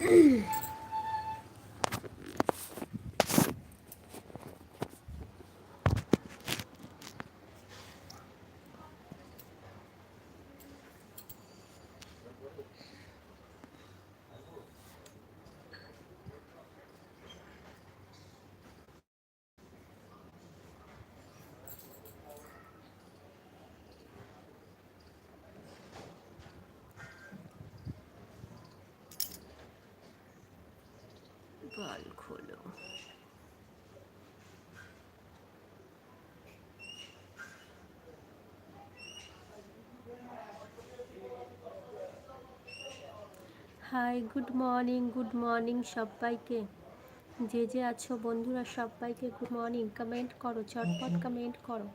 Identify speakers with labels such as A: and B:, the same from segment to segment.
A: Mm-hmm. খোলো hi, good morning good morning সবাইকে। যে যে আছো বন্ধুরা সবাইকে গুড মর্নিং, কমেন্ট করো, চটপট কমেন্ট করো।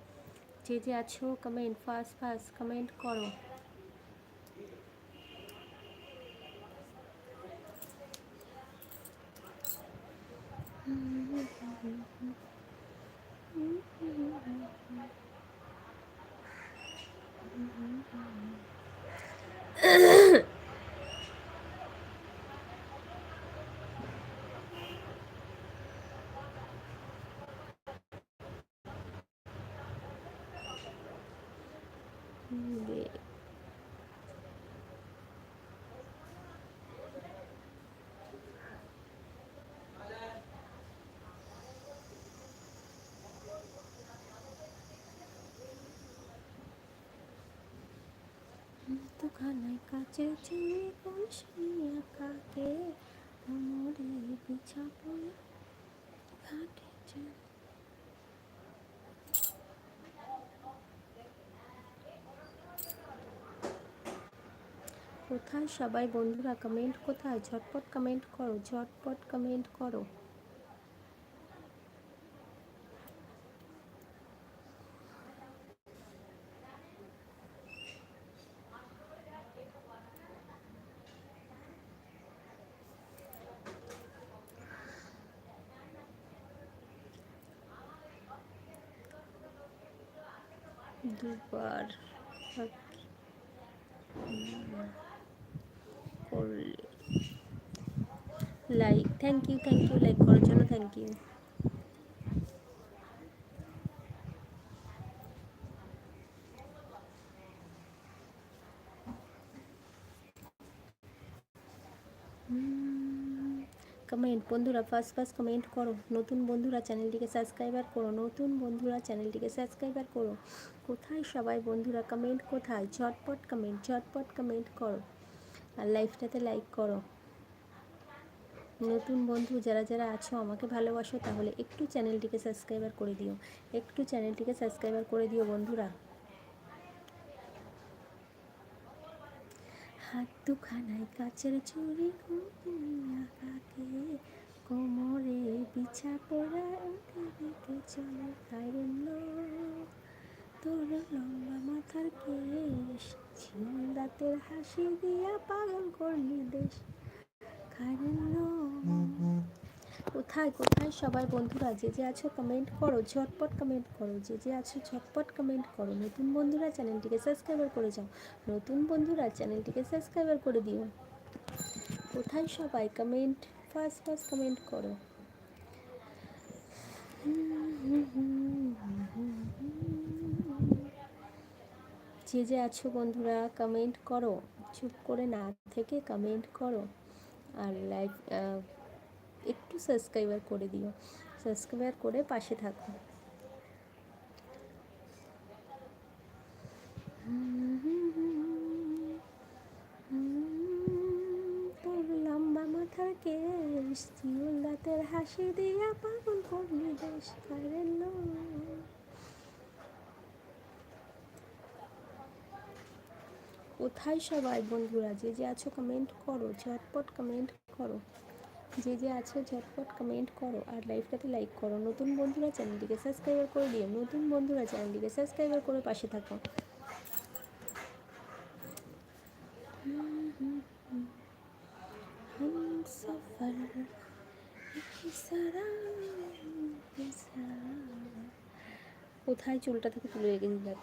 A: যে যে আছো, কমেন্ট ফার্স্ট ফার্স্ট কমেন্ট করো। Mm-hmm. দুখানায় কাচের চিনি বসিয়া কাকে মরে বিছা পড়ে ঘাটে কোথায় সবাই বন্ধুরা কমেন্ট কোথায়? ঝটপট কমেন্ট করো, ঝটপট কমেন্ট করো দুবার করলে like thank you thank you like করার জন্য থ্যাংক ইউ কমেন্ট বন্ধুরা ফার্স্ট ফার্স্ট কমেন্ট করো। নতুন বন্ধুরা চ্যানেলটিকে সাবস্ক্রাইবার করো। নতুন বন্ধুরা চ্যানেলটিকে সাবস্ক্রাইবার করো। কোথায় সবাই বন্ধুরা? কমেন্ট কোথায়? ঝটপট কমেন্ট ঝটপট কমেন্ট করো। আর লাইফটাতে লাইক করো। নতুন বন্ধু যারা যারা আছো, আমাকে ভালোবাসো, তাহলে একটু চ্যানেলটিকে সাবস্ক্রাইবার করে দিও। একটু চ্যানেলটিকে সাবস্ক্রাইবার করে দিও বন্ধুরা। হাত দুখানায় কাচের চুরি কোমরে বিছা পড়া দিকে চলে কারেন্ট তোর লম্বা মাথার কেশ দাঁতের হাসি দিয়া পাগল করলি দেশ কারেন্ট কোথায় কোথায় সবাই বন্ধুরা যে যে আছো কমেন্ট করো, ঝটপট কমেন্ট করো, যে যে আছো ঝটপট কমেন্ট করো। নতুন বন্ধুরা চ্যানেলটিকে সাবস্ক্রাইবার করে যাও। নতুন বন্ধুরা চ্যানেলটিকে সাবস্ক্রাইবার করে দিও। কোথায় সবাই কমেন্ট ফার্স্ট ফার্স্ট কমেন্ট করো। যে যে আছো বন্ধুরা কমেন্ট করো। চুপ করে না থেকে কমেন্ট করো। আর লাইক একটু সাবস্ক্রাইবার করে দিও। সাবস্ক্রাইবার করে পাশে থাকো। তোর লম্বা মাথার কেশ হাসি দিয়া পাগল করলি কোথায় সবাই বন্ধুরা? যে যে আছো কমেন্ট করো, ঝটপট কমেন্ট করো। যে যে আছো, ঝটপট কমেন্ট করো আর লাইফটাতে লাইক করো। নতুন বন্ধুরা চ্যানেলটিকে সাবস্ক্রাইবার করে দিও। নতুন বন্ধুরা চ্যানেলটিকে সাবস্ক্রাইবার করে পাশে থাকো। কোথায় চুলটা থেকে তুলে রেখে দিলাম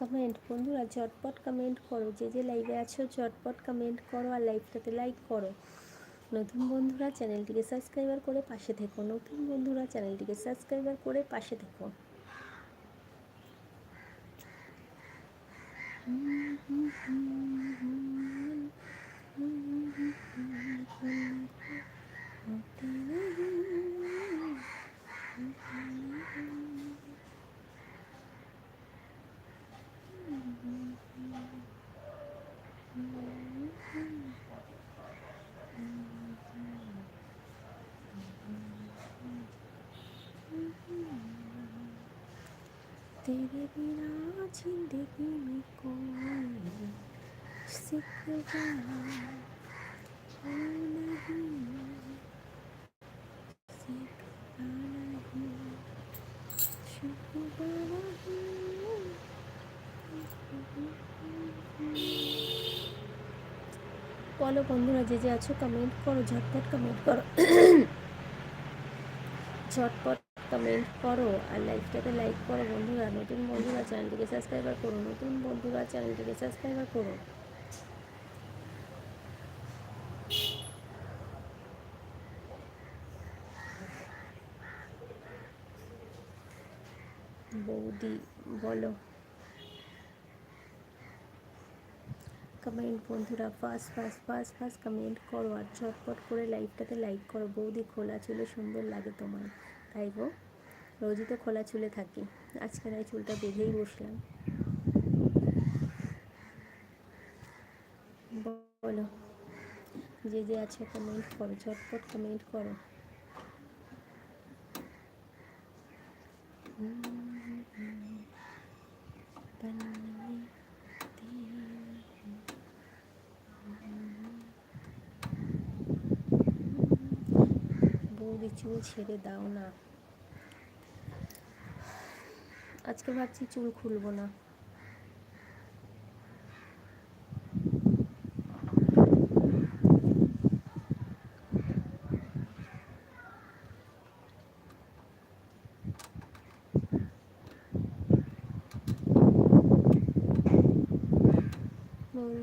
A: কমেন্ট। বন্ধুরা, ঝটপট কমেন্ট করো। যে যে লাইভে আছো, ঝটপট কমেন্ট করো আর লাইভটাতে লাইক করো। নতুন বন্ধুরা, চ্যানেলটিকে সাবস্ক্রাইবার করে পাশে থেকো। নতুন বন্ধুরা, চ্যানেলটিকে সাবস্ক্রাইবার করে পাশে থেকো। तेरे বলো বন্ধুরা, যে যে আছো কমেন্ট করো, ঝটপট কমেন্ট করো। ঝটপট কমেন্ট করো আর লাইকটাতে লাইক করো বন্ধুরা। নতুন বন্ধুরা চ্যানেলটিকে সাবস্ক্রাইবার করো। নতুন বন্ধুরা চ্যানেলটিকে সাবস্ক্রাইবার করো। বৌদি বলো। কমেন্ট বন্ধুরা first first first first comment করো আর ঝটপট করে লাইভটাতে লাইক করো। বৌদি খোলা চুলে সুন্দর লাগে তোমার। তাই গো, রোজই তো খোলা চুলে থাকি। আজকে নয় চুলটা বেঁধেই বসলাম। বলো, যে যে আছে কমেন্ট করো, ঝটপট কমেন্ট করো। বৌদি চুল ছেড়ে দাও না। আজকে ভাবছি চুল খুলবো না।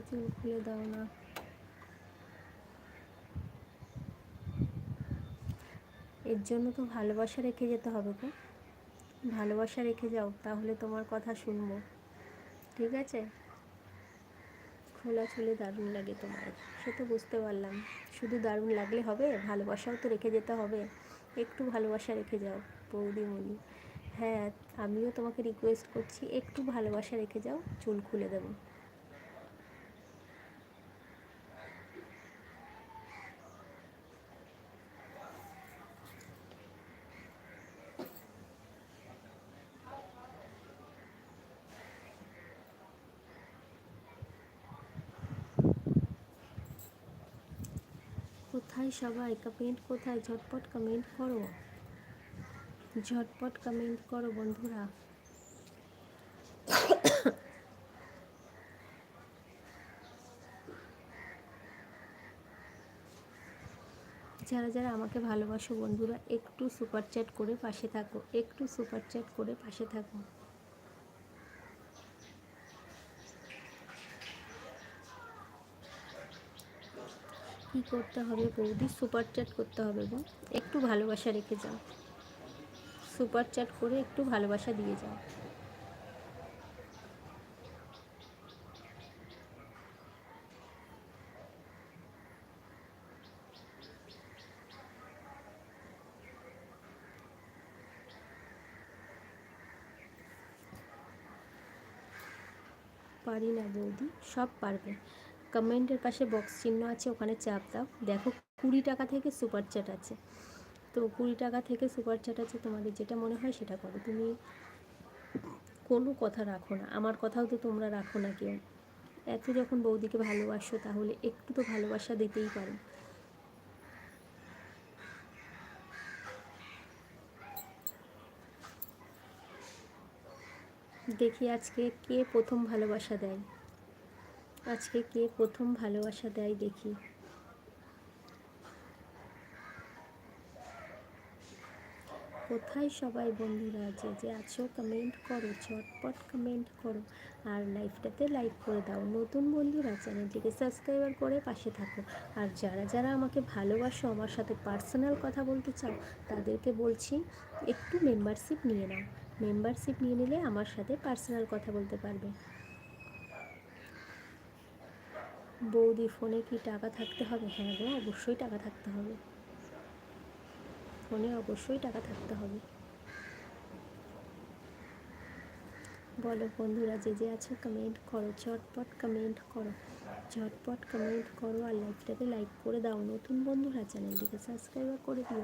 A: চুল খুলে দাও না। এর জন্য তো ভালোবাসা রেখে যেতে হবে তো ভালোবাসা রেখে যাও, তাহলে তোমার কথা শুনব। ঠিক আছে? খোলা চুলে দারুণ লাগে তোমার, সে তো বুঝতে পারলাম। শুধু দারুণ লাগলে হবে, ভালোবাসাও তো রেখে যেতে হবে। একটু ভালোবাসা রেখে যাও, বৌদিমণি। হ্যাঁ আমিও তোমাকে রিকোয়েস্ট করছি, একটু ভালোবাসা রেখে যাও, চুল খুলে দেবো। কোথায় সবাই কমেন্ট কোথায়? ঝটপট কমেন্ট করো। ঝটপট কমেন্ট করো বন্ধুরা। যারা যারা আমাকে ভালোবাসো বন্ধুরা, একটু সুপার চ্যাট করে পাশে থাকো। একটু সুপার চ্যাট করে পাশে থাকো। কি করতে হবে বৌদি? সুপার চ্যাট করতে হবে গো একটু ভালোবাসা রেখে যাও। সুপার চ্যাট করে একটু ভালোবাসা দিয়ে যাও। পারি না বৌদি, সব পারবে। কমেন্টের পাশে বক্স চিহ্ন আছে, ওখানে চাপ দাও। দেখো কুড়ি টাকা থেকে সুপার চ্যাট আছে। তো কুড়ি টাকা থেকে সুপার চ্যাট আছে, তোমাদের যেটা মনে হয় সেটা করো। তুমি কোনো কথা রাখো না। আমার কথাও তো তোমরা রাখো না কেউ। এত যখন বৌদিকে ভালোবাসো, তাহলে একটু তো ভালোবাসা দিতেই পারো। দেখি আজকে কে প্রথম ভালোবাসা দেয়। আজকে কে প্রথম ভালোবাসা দেয় দেখি। কোথায় সবাই বন্ধুরা যে যে আছো কমেন্ট করো, চটপট কমেন্ট করো। আর লাইভটাতে লাইক করে দাও। নতুন বন্ধুরা চ্যানেলটিকে সাবস্ক্রাইবার করে পাশে থাকো। আর যারা যারা আমাকে ভালোবাসো, আমার সাথে পার্সোনাল কথা বলতে চাও, তাদেরকে বলছি, একটু মেম্বারশিপ নিয়ে নাও। মেম্বারশিপ নিয়ে নিলে আমার সাথে পার্সোনাল কথা বলতে পারবে। বৌদি ফোনে কি টাকা থাকতে হবে? হ্যাঁ গো, অবশ্যই টাকা থাকতে হবে। ফোনে অবশ্যই টাকা থাকতে হবে। বলো বন্ধুরা, যে যে আছো কমেন্ট করো, ঝটপট কমেন্ট করো। ঝটপট কমেন্ট করো আর লাইকটাকে লাইক করে দাও। নতুন বন্ধুরা, চ্যানেলটিকে সাবস্ক্রাইব করে দিও।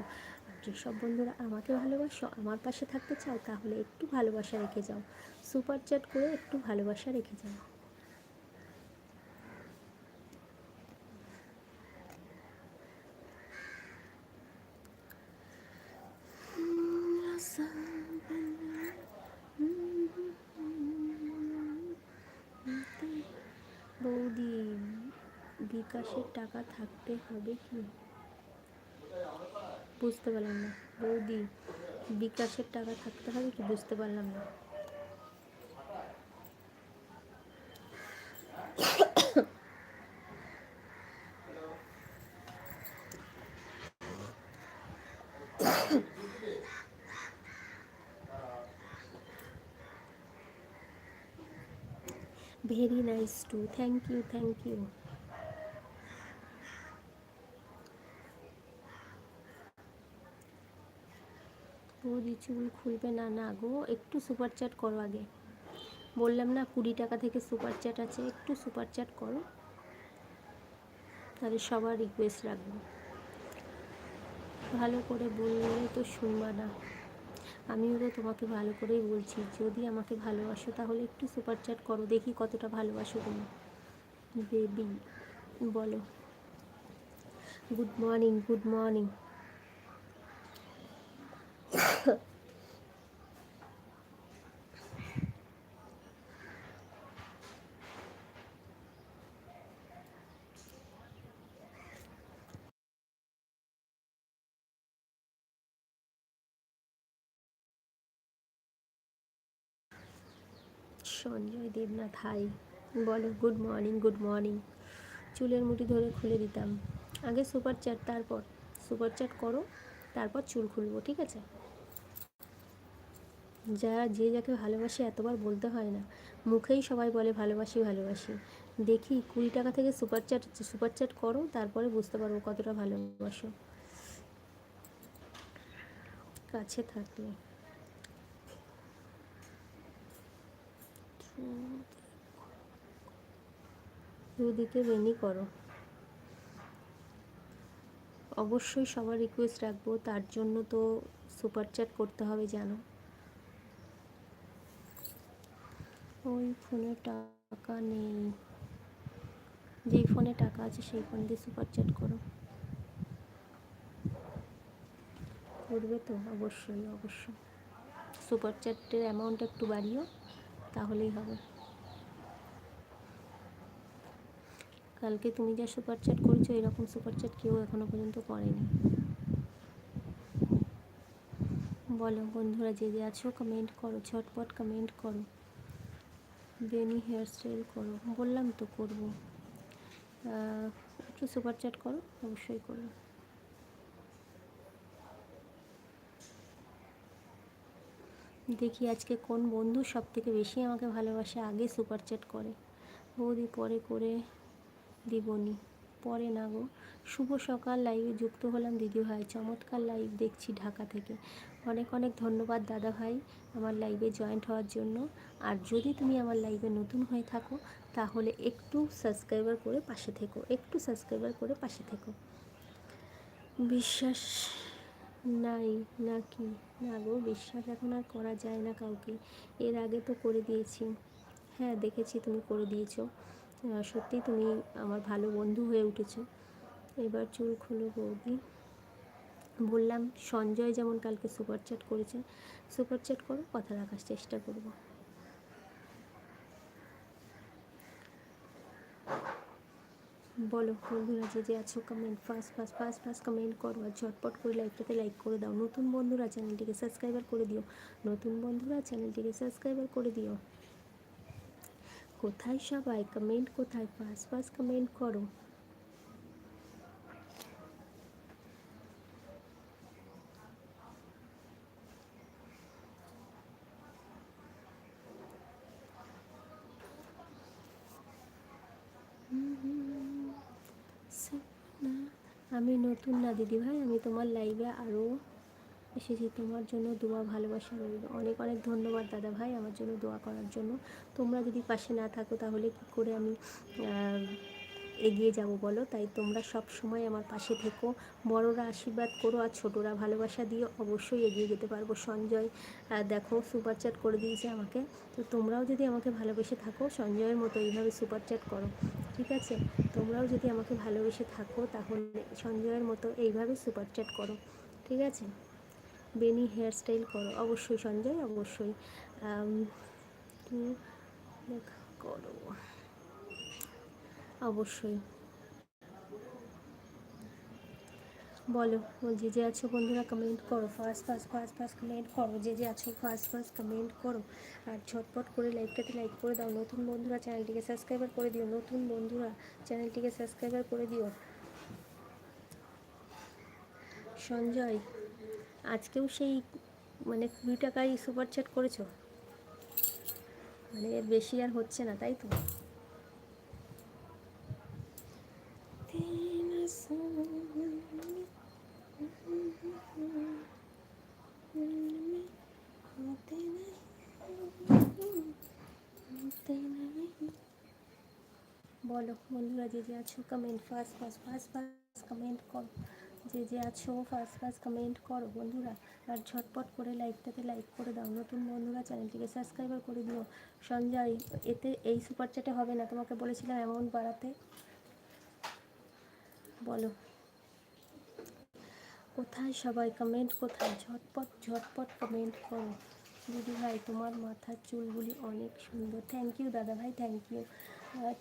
A: আর যেসব বন্ধুরা আমাকে ভালোবাসো, আমার পাশে থাকতে চাও, তাহলে একটু ভালোবাসা রেখে যাও। সুপার চ্যাট করে একটু ভালোবাসা রেখে যাও বৌদি বিকাশের টাকা থাকতে হবে কি? বুঝতে পারলাম না। বৌদি, বিকাশের টাকা থাকতে হবে কি? বুঝতে পারলাম না। Very nice too thank you thank you বৌদি চুল খুলবে না না গো। একটু সুপার চ্যাট করো আগে। বললাম না কুড়ি টাকা থেকে সুপার চ্যাট আছে, একটু সুপার চ্যাট করো। তাহলে সবার রিকোয়েস্ট রাখব। ভালো করে বললে তো শুনবা না। আমিও তো তোমাকে ভালো করেই বলছি, যদি আমাকে ভালোবাসো তাহলে একটু সুপার চ্যাট করো, দেখি কতটা ভালোবাসো তুমি। বেবি বলো। Good morning good morning Sanjay Debnath, hi. বলো গুড মর্নিং গুড মর্নিং চুলের মুঠি ধরে খুলে দিতাম। আগে সুপার চ্যাট তারপর সুপার চ্যাট করো, তারপর চুল খুলবো, ঠিক আছে? যারা যে যাকে ভালোবাসে, এতবার বলতে হয় না। মুখেই সবাই বলে, ভালোবাসি ভালোবাসি। দেখি কুড়ি টাকা থেকে সুপার চ্যাট সুপার চ্যাট করো, তারপরে বুঝতে পারব কতটা ভালোবাসো। কাছে থাকলে। দুদিকে বেনি করো। অবশ্যই সবার রিকোয়েস্ট রাখব, তার জন্য তো সুপার চ্যাট করতে হবে জানো। ওই ফোনে টাকা নেই। যেই ফোনে টাকা আছে সেই ফোন দিয়ে সুপার চ্যাট করো। করবে তো অবশ্যই অবশ্যই। সুপার চ্যাটের অ্যামাউন্ট একটু বাড়িও, তাহলেই হবে। কালকে তুমি যা সুপার চ্যাট করেছ, এরকম সুপার চ্যাট কেউ এখনও পর্যন্ত করেনি। বলো বন্ধুরা, যে যে আছো কমেন্ট করো, ঝটপট কমেন্ট করো। বেনি হেয়ার স্টাইল করো। বললাম তো করব। একটু সুপার চ্যাট করো, অবশ্যই করব দেখি আজকে কোন বন্ধু সব থেকে বেশি আমাকে ভালোবাসে, আগে সুপার চ্যাট করে। বৌদি পরে করে দিবনি। পরে না গো, শুভ সকাল লাইভে যুক্ত হলাম দিদি ভাই চমৎকার লাইভ দেখছি ঢাকা থেকে। অনেক অনেক ধন্যবাদ দাদা ভাই আমার লাইভে জয়েন্ট হওয়ার জন্য। আর যদি তুমি আমার লাইভে নতুন হয়ে থাকো, তাহলে একটু সাবস্ক্রাইবার করে পাশে থেকো। একটু সাবস্ক্রাইবার করে পাশে থেকো। বিশ্বাস নাই নাকি? না গো, বিশ্বাস এখন আর করা যায় না কাউকে। এর আগে তো করে দিয়েছি। হ্যাঁ দেখেছি তুমি করে দিয়েছ। সত্যি তুমি আমার ভালো বন্ধু হয়ে উঠেছো। এবার চুল খুলো বৌদি। বললাম, সঞ্জয় যেমন কালকে সুপার চ্যাট করেছে সুপার চ্যাট করো, কথা রাখার চেষ্টা করব। বলো বন্ধুরা, যে যে আছো comment first first first first comment করো আর ঝটপট করে লাইকটাতে লাইক করে দাও। নতুন বন্ধুরা চ্যানেলটিকে সাবস্ক্রাইবার করে দিও। নতুন বন্ধুরা চ্যানেলটিকে সাবস্ক্রাইবার করে দিও। কোথায় সবাই? কমেন্ট কোথায়? ফার্স্ট ফার্স্ট কমেন্ট করো। আমি নতুন না দিদি ভাই আমি তোমার লাইভে আরও এসেছি তোমার জন্য দোয়া, ভালোবাসা রইল। অনেক অনেক ধন্যবাদ দাদা ভাই আমার জন্য দোয়া করার জন্য। তোমরা যদি পাশে না থাকো তাহলে কী করে আমি এগিয়ে যাব বলো? তাই তোমরা সব সময় আমার পাশে থেকো। বড়রা আশীর্বাদ করো আর ছোটরা ভালোবাসা দিয়ে অবশ্যই এগিয়ে যেতে পারব। সঞ্জয় দেখো সুপার চ্যাট করে দিয়েছে আমাকে। তো তোমরাও যদি আমাকে ভালোবেসে থাকো, সঞ্জয়ের মতো এইভাবে সুপার চ্যাট করো, ঠিক আছে? তোমরাও যদি আমাকে ভালোবেসে থাকো তাহলে সঞ্জয়ের মতো এইভাবে সুপার চ্যাট করো, ঠিক আছে? বেনি হেয়ার স্টাইল করো। অবশ্যই সঞ্জয়, অবশ্যই। করো? অবশ্যই। বলো যে যে আছো বন্ধুরা কমেন্ট করো। First first first first comment করো। যে যে আছো ফার্স্ট ফার্স্ট কমেন্ট করো। আর ঝটপট করে লাইকটাতে লাইক করে দাও। নতুন বন্ধুরা চ্যানেলটিকে সাবস্ক্রাইবার করে দিও। নতুন বন্ধুরা চ্যানেলটিকে সাবস্ক্রাইবার করে দিও। সঞ্জয় আজকেও সেই মানে কুড়ি টাকায় সুপার চ্যাট করেছ? মানে বেশি আর হচ্ছে না, তাই তো? বলো, বন্ধুরা যে যে আছো comment first first first first comment করো যে যে আছো ফার্স্ট ফার্স্ট কমেন্ট করো বন্ধুরা, আর ঝটপট করে লাইকটাতে লাইক করে দাও। নতুন বন্ধুরা চ্যানেলটিকে সাবস্ক্রাইবার করে দিও। সঞ্জয়, এতে এই সুপার চ্যাটে হবে না, তোমাকে বলেছিলাম অ্যামাউন্ট বাড়াতে। বলো। কোথায় সবাই কমেন্ট কোথায়? ঝটপট ঝটপট কমেন্ট করো। দিদি ভাই, তোমার মাথার চুলগুলি অনেক সুন্দর। থ্যাংক ইউ দাদা ভাই thank you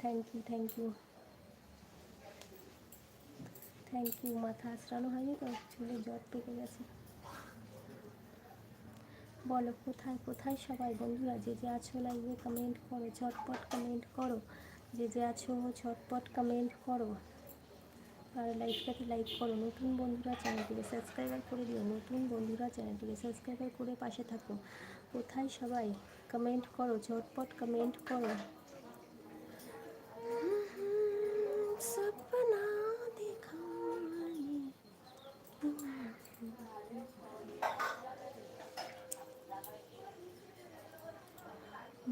A: thank you thank you thank you মাথা আশ্রানো হয়নি তো? চুলে জ্বর পেকে গেছে। বলো, কোথায় কোথায় সবাই বন্ধুরা? যে যে আছো লাইভে কমেন্ট করো, ঝটপট কমেন্ট করো। যে যে আছো, ঝটপট কমেন্ট করো। আর লাইকটাতে লাইক করো। নতুন বন্ধুরা চ্যানেলটিকে সাবস্ক্রাইবার করে দিও। নতুন বন্ধুরা চ্যানেলটিকে সাবস্ক্রাইবার করে পাশে থাকো। কোথায় সবাই? কমেন্ট করো, ঝটপট কমেন্ট করো সপনা দেখা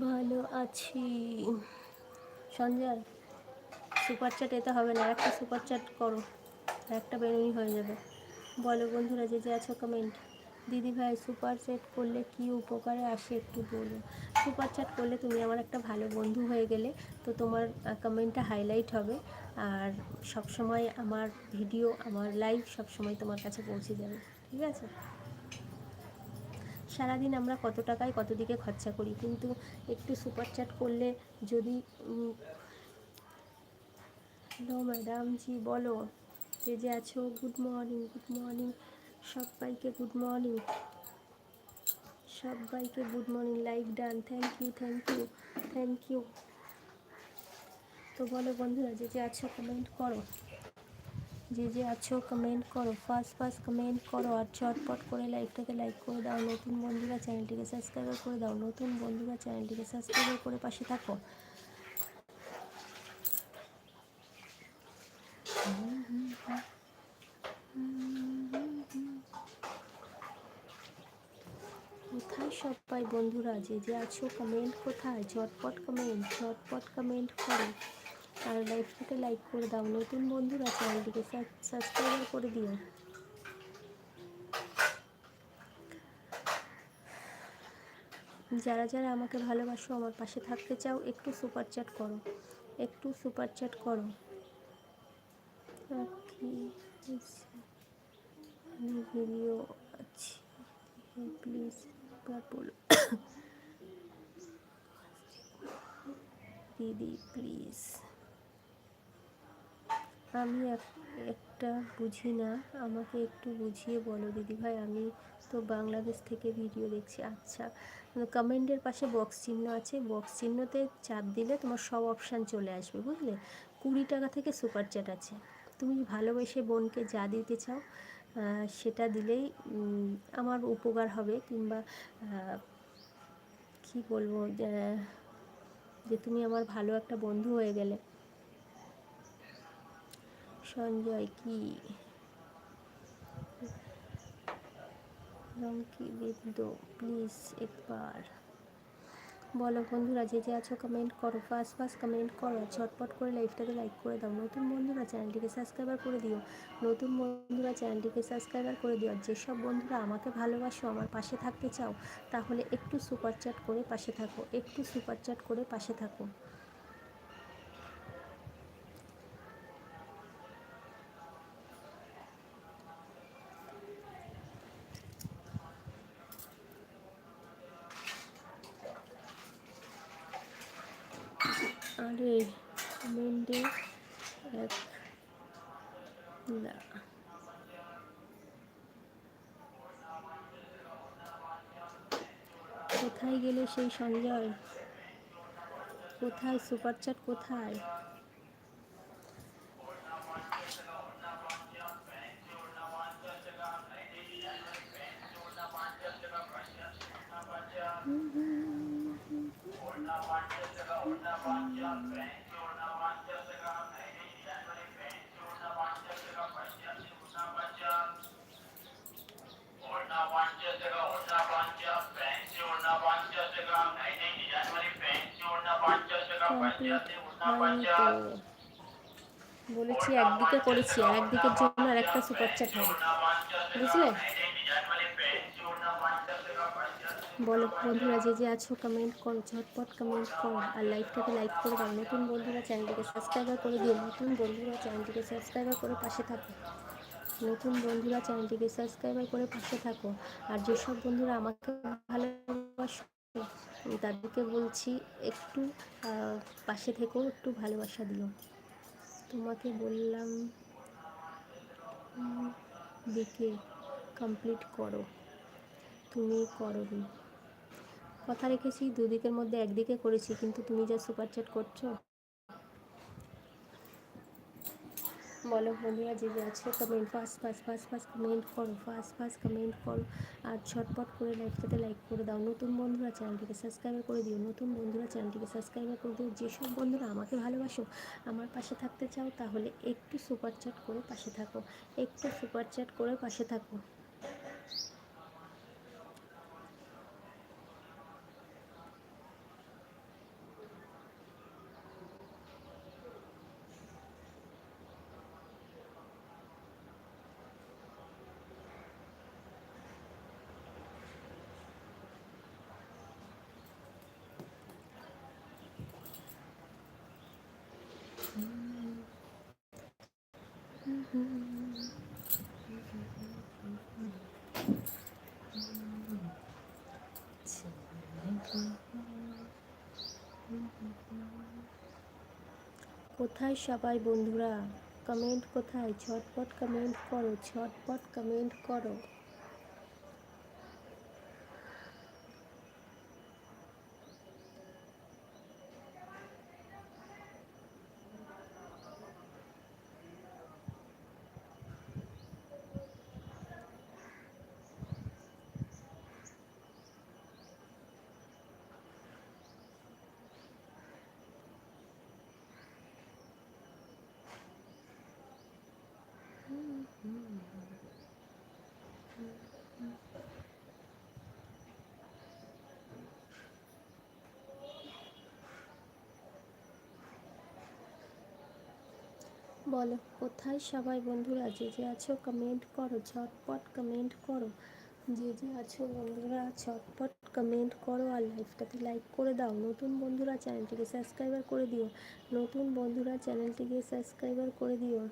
A: ভালো আছি। সঞ্জয় সুপার চ্যাট এতে হবে না, একটা সুপার চ্যাট করো, একটা বেরোই হয়ে যাবে। বলো বন্ধুরা, যে যে আছো কমেন্ট দিদি ভাই সুপার চ্যাট করলে কি উপকারে আসে একটু বলো। সুপার চ্যাট করলে তুমি আমার একটা ভালো বন্ধু হয়ে গেলে, তো তোমার কমেন্টটা হাইলাইট হবে। আর সব সময় আমার ভিডিও আমার লাইভ সব সময় তোমার কাছে পৌঁছে যাবে, ঠিক আছে? সারাদিন আমরা কত টাকায় কত দিকে খরচা করি, কিন্তু একটু সুপার চ্যাট করলে যদি হ্যালো ম্যাডাম জি বলো, যে যে আছো গুড মর্নিং গুড মর্নিং সবাইকে গুড মর্নিং সবাইকে good morning like done thank you thank you thank you তো বলো বন্ধুরা, যে যে আছো কমেন্ট করো। যে যে আছো কমেন্ট করো। ফার্স্ট ফার্স্ট কমেন্ট করো আর চটপট করে লাইকটাকে লাইক করে দাও। নতুন বন্ধুরা চ্যানেলটিকে সাবস্ক্রাইব করে দাও। নতুন বন্ধুরা চ্যানেলটিকে সাবস্ক্রাইবার করে পাশে থাকো। কোথায় সবাই বন্ধুরা? যে যে আছো কমেন্ট কোথায়? ঝটপট কমেন্ট ঝটপট কমেন্ট করো। আর লাইভটাকে লাইক করে দাও। নতুন বন্ধুরা, চ্যানেলটিকে সাবস্ক্রাইব করে দিও। যারা যারা আমাকে ভালোবাসো, আমার পাশে থাকতে চাও, একটু সুপার চ্যাট করো। একটু সুপার চ্যাট করো। ভিডিও আছি। প্লিজ বলো। দিদি প্লিজ আমি একটা বুঝি না। আমাকে একটু বুঝিয়ে বলো দিদিভাই আমি তো বাংলাদেশ থেকে ভিডিও দেখছি। আচ্ছা কমেন্টের পাশে বক্স চিহ্ন আছে। বক্স চিহ্নতে চাপ দিলে তোমার সব অপশান চলে আসবে, বুঝলে? কুড়ি টাকা থেকে সুপার চ্যাট আছে। তুমি ভালোবেসে বোনকে যা দিতে চাও সেটা দিলেই আমার উপকার হবে। কিংবা কি বলব যে তুমি আমার ভালো একটা বন্ধু হয়ে গেলে। সঞ্জয় কি রঙ্কি বিদ্যো প্লিজ একবার। বলো বন্ধুরা, যে যে আছো কমেন্ট করো ফার্স্ট ফার্স্ট কমেন্ট করো, ঝটপট করে লাইভটাকে লাইক করে দাও। নতুন বন্ধুরা চ্যানেলটিকে সাবস্ক্রাইবার করে দিও। নতুন বন্ধুরা চ্যানেলটিকে সাবস্ক্রাইবার করে দিও। যেসব বন্ধুরা আমাকে ভালোবাসো, আমার পাশে থাকতে চাও, তাহলে একটু সুপার চ্যাট করে পাশে থাকো, একটু সুপার চ্যাট করে পাশে থাকো আরে মেন্ডে এক না কোথায় গেলে সেই সঞ্জয় কোথায় সুপার চাট কোথায় বলেছি একদিকে করেছি, আর একদিকের জন্য আর একটা সুপার চ্যাট হবে। বুঝলে? বলো বন্ধুরা, যে যে আছো কমেন্ট করো, ঝটপট কমেন্ট করো, আর লাইকটাকে লাইক করে দাও। নতুন বন্ধুরা চ্যানেলটিকে সাবস্ক্রাইবার করে দিও। নতুন বন্ধুরা চ্যানেলটিকে সাবস্ক্রাইবার করে পাশে থাকো। নতুন বন্ধুরা চ্যানেলটিকে সাবস্ক্রাইবার করে পাশে থাকো। আর যেসব বন্ধুরা আমাকে ভালোবাসো তাদেরকে বলছি, একটু পাশে থেকেও একটু ভালোবাসা দিও। তোমাকে বললাম দেখে কমপ্লিট করো। তুমি করো কথা রেখেছি, দুদিকের মধ্যে একদিকে করেছি, কিন্তু তুমি যা সুপার চ্যাট করছ বলো বন্ধুরা যে যে আজকে comment first first first first comment করো ফার্স্ট ফার্স্ট কমেন্ট করো। আর ছটপট করে লাইভটাতে লাইক করে দাও। নতুন বন্ধুরা চ্যানেলটিকে সাবস্ক্রাইব করে দিও। নতুন বন্ধুরা চ্যানেলটিকে সাবস্ক্রাইব করে দিও। যেসব বন্ধুরা আমাকে ভালোবাসো, আমার পাশে থাকতে চাও, তাহলে একটু সুপার চ্যাট করে পাশে থাকো। একটু সুপার চ্যাট করে পাশে থাকো। কোথায় সবাই বন্ধুরা? কমেন্ট কোথায়? ছটপট কমেন্ট করো ছটপট কমেন্ট করো। বলো, কোথায় সবাই বন্ধুরা? যে যে আছো কমেন্ট করো, ঝটপট কমেন্ট করো। যে যে আছো, বন্ধুরা, ঝটপট কমেন্ট করো আর লাইভটাতে লাইক করে দাও। নতুন বন্ধুরা চ্যানেলটিকে সাবস্ক্রাইবার করে দিও। নতুন বন্ধুরা চ্যানেলটিকে সাবস্ক্রাইবার করে দিও।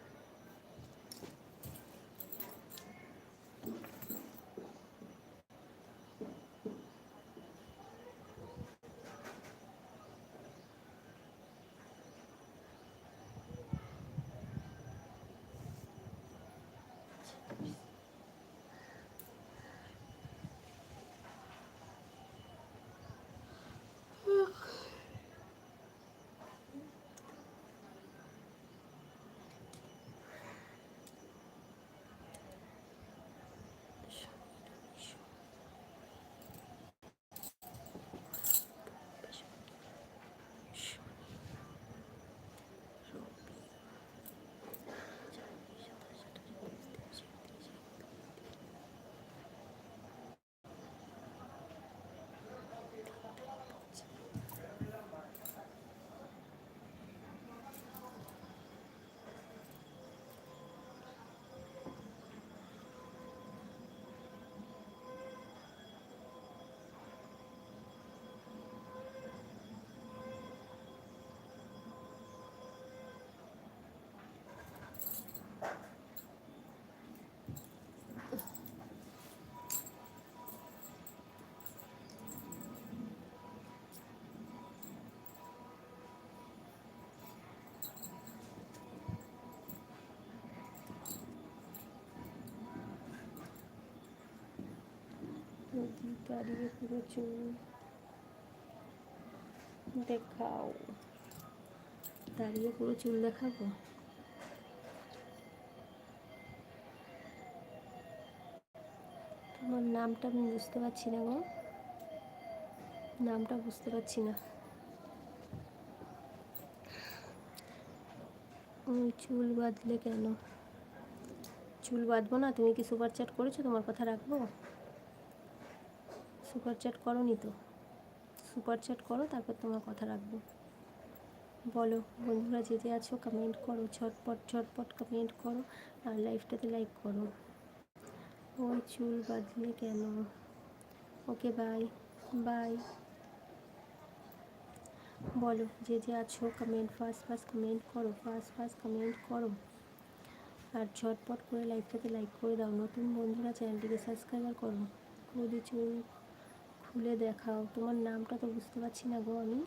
A: যদি দাঁড়িয়ে পুরো চুল দেখাও দাঁড়িয়ে পুরো চুল দেখাবো তোমার নামটা আমি বুঝতে পারছি না গো নামটা বুঝতে পারছি না চুল বাঁধলে কেন চুল বাঁধবো না তুমি কি সুপার চ্যাট করেছ তোমার কথা রাখব সুপার চ্যাট করো নি তো? সুপার চ্যাট করো, তারপর তোমার কথা রাখব। বলো, বন্ধুরা যে যে আছো কমেন্ট করো, ঝটপট ঝটপট কমেন্ট করো, আর লাইভটাতে লাইক করো। ওই চুল বাঁধলে কেন? ওকে বাই বাই বলো যে যে আছো কমেন্ট ফার্স্ট ফার্স্ট কমেন্ট করো ফার্স্ট ফার্স্ট কমেন্ট করো। আর ঝটপট করে লাইভটাতে লাইক করে দাও, নতুন বন্ধুরা চ্যানেলটিকে সাবস্ক্রাইবার করো। খুলে চুল খুলে দেখাও। তোমার নামটা তো বুঝতে পারছি না গো আমি।